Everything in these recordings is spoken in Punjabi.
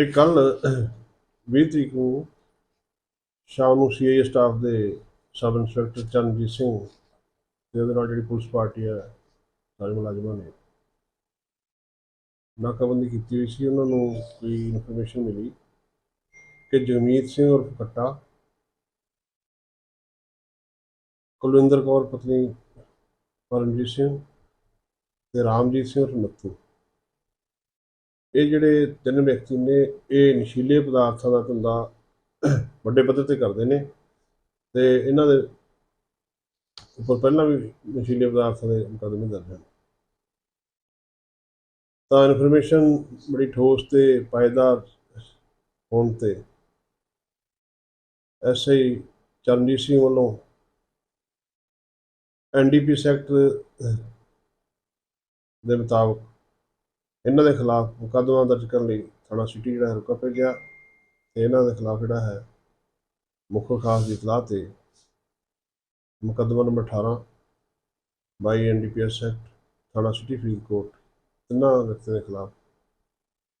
ਇਹ ਕੱਲ 20 ਤਰੀਕ ਨੂੰ ਸ਼ਾਮ ਨੂੰ ਸੀਆਈਏ ਸਟਾਫ ਦੇ ਸਬ ਇੰਸਪੈਕਟਰ ਚਰਨਜੀਤ ਸਿੰਘ ਤੇ ਉਹਦੇ ਨਾਲ ਜਿਹੜੀ ਪੁਲਿਸ ਪਾਰਟੀ ਹੈ, ਸਾਰੇ ਮੁਲਾਜ਼ਮਾਂ ਨੇ ਨਾਕਾਬੰਦੀ ਕੀਤੀ ਹੋਈ ਸੀ। ਉਹਨਾਂ ਨੂੰ ਕੋਈ ਇਨਫੋਰਮੇਸ਼ਨ ਮਿਲੀ ਕਿ ਜਗਮੀਤ ਸਿੰਘ ਉਰਫ ਕੱਟਾ ਕੁਲਵਿੰਦਰ ਕੌਰ ਪਤਨੀ ਪਰਮਜੀਤ ਸਿੰਘ ਤੇ ਰਾਮਜੀਤ ਸਿੰਘ ਉਰਫ ਨੱਥੂ ਇਹ ਜਿਹੜੇ ਤਿੰਨ ਵਿਅਕਤੀ ਨੇ, ਇਹ ਨਸ਼ੀਲੇ ਪਦਾਰਥਾਂ ਦਾ ਧੰਦਾ ਵੱਡੇ ਪੱਧਰ ਤੇ ਕਰਦੇ ਨੇ ਤੇ ਇਹਨਾਂ ਦੇ ਉੱਪਰ ਪਹਿਲਾਂ ਵੀ ਨਸ਼ੀਲੇ ਪਦਾਰਥਾਂ ਦੇ ਮੁਕੱਦਮੇ ਦਰਜ ਹਨ। ਤਾਂ ਇਨਫੋਰਮੇਸ਼ਨ ਬੜੀ ਠੋਸ ਤੇ ਪਾਇਦਾਰ ਹੋਣ ਤੇ ਐਸਆਈ ਚਰਨਜੀਤ ਸਿੰਘ ਵੱਲੋਂ ਐਨਡੀਪੀ ਸੈਕਟਰ ਦੇ ਮੁਤਾਬਕ ਇਹਨਾਂ ਦੇ ਖਿਲਾਫ ਮੁਕੱਦਮਾ ਦਰਜ ਕਰਨ ਲਈ ਥਾਣਾ ਸਿਟੀ ਜਿਹੜਾ ਹੈ ਰੁਕਾ ਪੈ ਗਿਆ ਤੇ ਇਹਨਾਂ ਦੇ ਖਿਲਾਫ ਜਿਹੜਾ ਹੈ ਮੁੱਖ ਖਾਸ ਦੀ ਇਤਲਾਹ ਤੇ ਮੁਕੱਦਮਾ ਨੰਬਰ 18 ਬਾਈ ਐਨਡੀਪੀਐਸ ਐਕਟ, ਥਾਣਾ ਸਿਟੀ ਫਰੀਦਕੋਟ, ਤਿੰਨਾਂ ਵਿਅਕਤੀਆਂ ਦੇ ਖਿਲਾਫ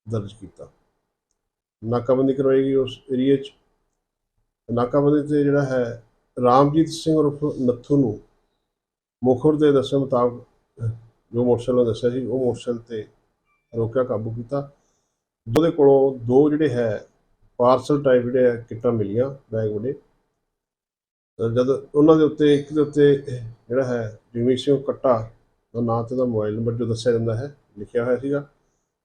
ਦਰਜ ਕੀਤਾ। ਨਾਕਾਬੰਦੀ ਕਰਵਾਈ ਗਈ ਉਸ ਏਰੀਏ 'ਚ। ਨਾਕਾਬੰਦੀ ਤੇ ਜਿਹੜਾ ਹੈ ਰਾਮਜੀਤ ਸਿੰਘ ਉਰਫ ਨੱਥੂ ਨੂੰ ਮੁਖਰ ਦੇ ਦੱਸਣ ਮੁਤਾਬਕ ਜੋ ਮੋਟਰਸਾਈਕਲ ਦੱਸਿਆ ਸੀ, ਉਹ ਮੋਟਰਸਾਈਕਲ ਤੇ ਰੋਕਿਆ, ਕਾਬੂ ਕੀਤਾ। ਉਹਦੇ ਕੋਲੋਂ ਦੋ ਜਿਹੜੇ ਹੈ, ਪਾਰਸਲ ਟਾਈਪ ਜਿਹੜੇ ਹੈ, ਕਿੱਟਾਂ ਮਿਲੀਆਂ ਬੈਗ ਵੱਡੇ ਜਦ ਉਹਨਾਂ ਦੇ ਉੱਤੇ, ਇੱਕ ਦੇ ਉੱਤੇ ਜਿਹੜਾ ਹੈ ਜਗਮੀਤ ਸਿੰਘ ਕੱਟਾ ਦਾ ਨਾਂ ਤੇ ਦਾ ਮੋਬਾਈਲ ਨੰਬਰ ਜੋ ਦੱਸਿਆ ਜਾਂਦਾ ਹੈ, ਲਿਖਿਆ ਹੋਇਆ ਸੀਗਾ।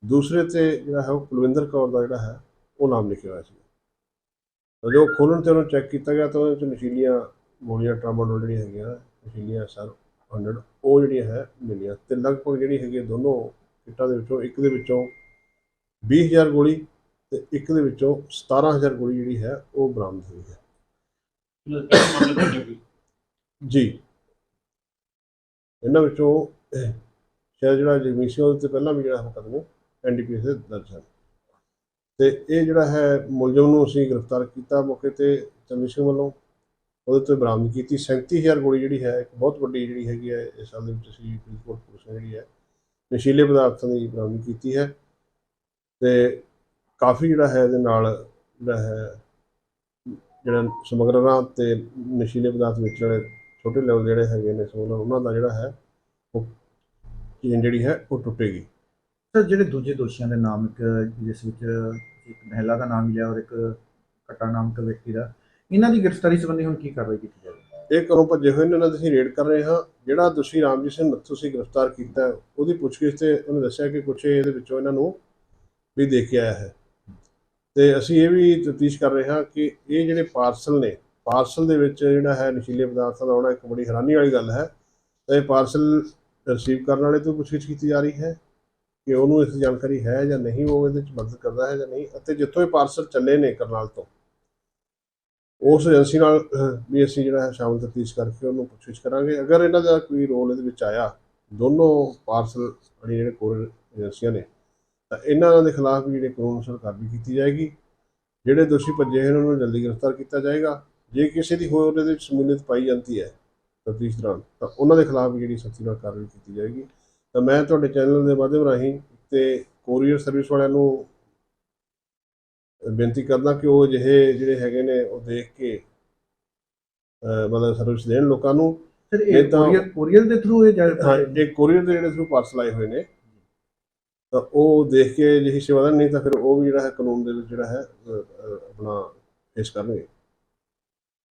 ਦੂਸਰੇ ਤੇ ਜਿਹੜਾ ਹੈ, ਉਹ ਕੁਲਵਿੰਦਰ ਕੌਰ ਦਾ ਜਿਹੜਾ ਹੈ, ਉਹ ਨਾਮ ਲਿਖਿਆ ਹੋਇਆ ਸੀ ਜਦੋਂ ਜੋ ਖੋਲ੍ਹਣ ਤੇ ਉਹਨੂੰ ਚੈੱਕ ਕੀਤਾ ਗਿਆ ਤਾਂ ਉਹਦੇ ਵਿੱਚ ਨਸ਼ੀਲੀਆਂ ਗੋਲੀਆਂ ਟਰਾਮਾਡੋਲ ਜਿਹੜੀਆਂ ਹੈਗੀਆਂ ਨਸ਼ੀਲੀਆਂ ਸਰ 100 ਉਹ ਜਿਹੜੀਆਂ ਹੈ, ਮਿਲੀਆਂ। ਤੇ ਲਗਭਗ ਜਿਹੜੀ ਹੈਗੀ ਦੋਨੋਂ ਕਿੱਟਾਂ ਦੇ ਵਿੱਚੋਂ, ਇੱਕ ਦੇ ਵਿੱਚੋਂ 20000 ਗੋਲੀ ਤੇ ਇੱਕ ਦੇ ਵਿੱਚੋਂ 17000 ਗੋਲੀ ਜਿਹੜੀ ਹੈ, ਉਹ ਬਰਾਮਦ ਹੋਈ ਹੈ। ਜੀ। ਇਹਨਾਂ ਵਿੱਚੋਂ ਸ਼ਾਇਦ ਜਿਹੜਾ ਜਗਮੀਤ ਸਿੰਘ ਉਹਦੇ ਤੇ ਪਹਿਲਾਂ ਵੀ ਜਿਹੜਾ ਮੁਕੱਦਮੇ ਐਨਡੀਪੀਐਸ ਦੇ ਦਰਜ ਹਨ ਤੇ ਇਹ ਜਿਹੜਾ ਹੈ, ਮੁਲਜ਼ਮ ਨੂੰ ਅਸੀਂ ਗ੍ਰਿਫਤਾਰ ਕੀਤਾ ਮੌਕੇ ਤੇ ਚੰਨੀ ਸਿੰਘ ਵੱਲੋਂ। ਉਹਦੇ ਤੋਂ ਬਰਾਮਦ ਕੀਤੀ। 37000 ਗੋਲੀ ਜਿਹੜੀ ਹੈ, ਇੱਕ ਬਹੁਤ ਵੱਡੀ ਜਿਹੜੀ ਹੈਗੀ ਹੈ, ਇਸ ਸਾਲ ਦੇ ਵਿੱਚ ਅਸੀਂ ਫਰੀਦਕੋਟ ਪੁਲਿਸ ਜਿਹੜੀ ਹੈ ਨਸ਼ੀਲੇ ਪਦਾਰਥਾਂ ਦੀ ਬਰਾਮਦ ਕੀਤੀ ਹੈ ਤੇ ਕਾਫੀ ਜਿਹੜਾ ਹੈ ਇਹਦੇ ਨਾਲ ਜਿਹੜਾ ਹੈ, ਜਿਹੜਾ ਸਮਗਲਰਾਂ ਤੇ ਨਸ਼ੀਲੇ ਪਦਾਰਥ ਵੇਚਣ ਵਾਲੇ ਛੋਟੇ ਲੈਵਲ ਜਿਹੜੇ ਹੈਗੇ ਨੇ ਸਮਗਲਰ, ਉਹਨਾਂ ਦਾ ਜਿਹੜਾ ਹੈ ਉਹ ਚੇਨ ਜਿਹੜੀ ਹੈ ਉਹ ਟੁੱਟੇਗੀ। ਸਰ, ਜਿਹੜੇ ਦੂਜੇ ਦੋਸ਼ੀਆਂ ਦੇ ਨਾਮ, ਇੱਕ ਜਿਸ ਵਿੱਚ ਇੱਕ ਮਹਿਲਾ ਦਾ ਨਾਮ ਲਿਆ ਔਰ ਇੱਕ ਕਟਾ ਨਾਮ ਦਾ ਵਿਅਕਤੀ ਦਾ, ਇਹਨਾਂ ਦੀ ਗ੍ਰਿਫਤਾਰੀ ਸੰਬੰਧੀ ਹੁਣ ਕੀ ਕਾਰਵਾਈ ਕੀਤੀ ਜਾਵੇ ਇਹ ਘਰੋਂ ਭੱਜੇ ਹੋਏ ਨੇ ਇਹਨਾਂ ਦੀ ਅਸੀਂ ਰੇਡ ਕਰ ਰਹੇ ਹਾਂ। ਜਿਹੜਾ ਦੋਸ਼ੀ ਰਾਮਜੀਤ ਸਿੰਘ ਨੱਥੂ ਸੀ ਗ੍ਰਿਫਤਾਰ ਕੀਤਾ ਉਹਦੀ ਪੁੱਛਗਿੱਛ ਤੇ ਉਹਨੇ ਦੱਸਿਆ ਕਿ ਕੁਛ ਇਹਦੇ ਵਿੱਚੋਂ ਇਹਨਾਂ ਨੂੰ ਵੀ ਦੇ ਕੇ ਆਇਆ ਹੈ। ਤੇ ਅਸੀਂ ਇਹ ਵੀ ਤਫਤੀਸ਼ ਕਰ ਰਹੇ ਹਾਂ ਕਿ ਇਹ ਜਿਹੜੇ ਪਾਰਸਲ ਨੇ, ਪਾਰਸਲ ਦੇ ਵਿੱਚ ਜਿਹੜਾ ਹੈ ਨਸ਼ੀਲੇ ਪਦਾਰਥਾਂ ਦਾ ਆਉਣਾ ਇੱਕ ਬੜੀ ਹੈਰਾਨੀ ਵਾਲੀ ਗੱਲ ਹੈ। ਤੇ ਇਹ ਪਾਰਸਲ ਰਿਸੀਵ ਕਰਨ ਵਾਲੇ ਤੋਂ ਪੁੱਛਗਿੱਛ ਕੀਤੀ ਜਾ ਰਹੀ ਹੈ ਕਿ ਉਹਨੂੰ ਇਸ ਦੀ ਜਾਣਕਾਰੀ ਹੈ ਜਾਂ ਨਹੀਂ, ਉਹ ਇਹਦੇ ਵਿੱਚ ਮਦਦ ਕਰਦਾ ਹੈ ਜਾਂ ਨਹੀਂ, ਅਤੇ ਜਿੱਥੋਂ ਇਹ ਪਾਰਸਲ ਚੱਲੇ ਨੇ ਕਰਨਾਲ ਤੋਂ ਉਸ ਏਜੰਸੀ ਨਾਲ ਵੀ ਅਸੀਂ ਜਿਹੜਾ ਹੈ ਸ਼ਾਮਲ ਤਫਤੀਸ਼ ਕਰਕੇ ਉਹਨੂੰ ਪੁੱਛਗਿੱਛ ਕਰਾਂਗੇ। ਅਗਰ ਇਹਨਾਂ ਦਾ ਕੋਈ ਰੋਲ ਇਹਦੇ ਵਿੱਚ ਆਇਆ, ਦੋਨੋਂ ਪਾਰਸਲ ਵਾਲੀ ਜਿਹੜੇ ਕੋਰੀਅਰ ਏਜੰਸੀਆਂ ਨੇ, ਤਾਂ ਇਹਨਾਂ ਦੇ ਖਿਲਾਫ ਵੀ ਜਿਹੜੇ ਕਾਨੂੰਨ ਅਨੁਸਾਰ ਕਾਰਵਾਈ ਕੀਤੀ ਜਾਏਗੀ। ਜਿਹੜੇ ਦੋਸ਼ੀ ਭੱਜੇ ਹਨ ਉਹਨਾਂ ਨੂੰ ਜਲਦੀ ਗ੍ਰਿਫਤਾਰ ਕੀਤਾ ਜਾਏਗਾ। ਜੇ ਕਿਸੇ ਦੀ ਹੋਰ ਉਹਦੇ ਵਿੱਚ ਸ਼ਮੂਲੀਅਤ ਪਾਈ ਜਾਂਦੀ ਹੈ ਤਫਤੀਸ਼ ਦੌਰਾਨ, ਤਾਂ ਉਹਨਾਂ ਦੇ ਖਿਲਾਫ ਵੀ ਜਿਹੜੀ ਸਖਤੀ ਨਾਲ ਕਾਰਵਾਈ ਕੀਤੀ ਜਾਏਗੀ। ਤਾਂ ਮੈਂ ਤੁਹਾਡੇ ਚੈਨਲ ਦੇ ਮਾਧਿਅਮ ਰਾਹੀਂ ਤੇ ਕੋਰੀਅਰ ਸਰਵਿਸ ਵਾਲਿਆਂ ਨੂੰ ਬੇਨਤੀ ਕਰਦਾ ਕਿ ਉਹ ਜਿਹੇ ਜਿਹੜੇ ਹੈਗੇ ਨੇ ਉਹ ਦੇਖ ਕੇ ਮਤਲਬ ਸਰਵਿਸ ਦੇਣ ਲੋਕਾਂ ਨੂੰ। ਸਰ ਇਹ ਤਾਂ- ਕੋਰੀਅਰ ਦੇ ਥਰੂ ਇਹ ਜਾ ਹਾਂ ਇਹ ਕੋਰੀਅਰ ਦੇ ਜਿਹੜੇ ਥਰੂ ਪਾਰਸਲ ਆਏ ਹੋਏ ਨੇ ਤਾਂ ਉਹ ਦੇਖ ਕੇ ਜਿਹੀ ਸੇਵਾ ਨਹੀਂ ਤਾਂ ਫਿਰ ਉਹ ਵੀ ਜਿਹੜਾ ਹੈ ਕਾਨੂੰਨ ਦੇ ਵਿੱਚ ਜਿਹੜਾ ਹੈ ਆਪਣਾ ਪੇਸ਼ ਕਰਨਗੇ।